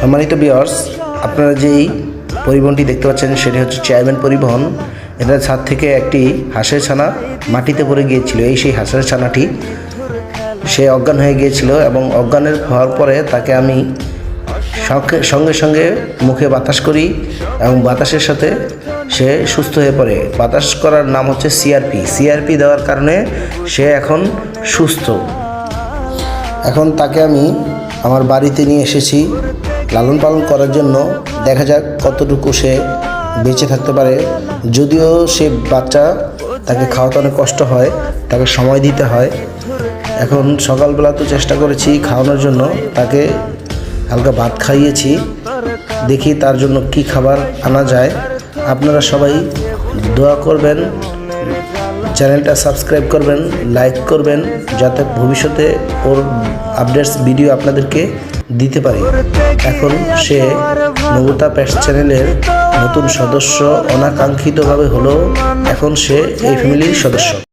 সম্মানিত বিয়ার্স আপনারা যেই পরিবহনটি দেখতে পাচ্ছেন, সেটি হচ্ছে চেয়ারম্যান পরিবহন। এটা ছাদ থেকে একটি হাঁসের ছানা মাটিতে পড়ে গিয়েছিল। এই সেই হাঁসের ছানাটি, সে অজ্ঞান হয়ে গিয়েছিল এবং অজ্ঞানের হওয়ার পরে তাকে আমি সঙ্গে- সঙ্গে মুখে বাতাস করি এবং বাতাসের সাথে সে সুস্থ হয়ে পড়ে। বাতাস করার নাম হচ্ছে সিআরপি সিআরপি দেওয়ার কারণে সে এখন সুস্থ। এখন তাকে আমি আমার বাড়িতে নিয়ে এসেছি। লালন পালন করার জন্য দেখা যাক কতটুকু সে বেঁচে থাকতে পারে। যদিও সে বাচ্চা, তাকে খাওয়াতে অনেক কষ্ট হয়, তাকে সময় দিতে হয়। এখন সকালবেলা তো চেষ্টা করেছি খাওয়ানোর জন্য, তাকে হালকা ভাত খাইয়েছি। দেখি তার জন্য কি খাবার আনা যায়। আপনারা সবাই দোয়া করবেন, চ্যানেলটা সাবস্ক্রাইব করবেন, লাইক করবেন, যাতে ভবিষ্যতে ওর আপডেটস ভিডিও আপনাদেরকে দিতে পারি। এখন সে নবতা প্যাস চ্যানেলের নতুন সদস্য অনাকাঙ্ক্ষিতভাবে হলেও এখন সে এই ফ্যামিলির সদস্য।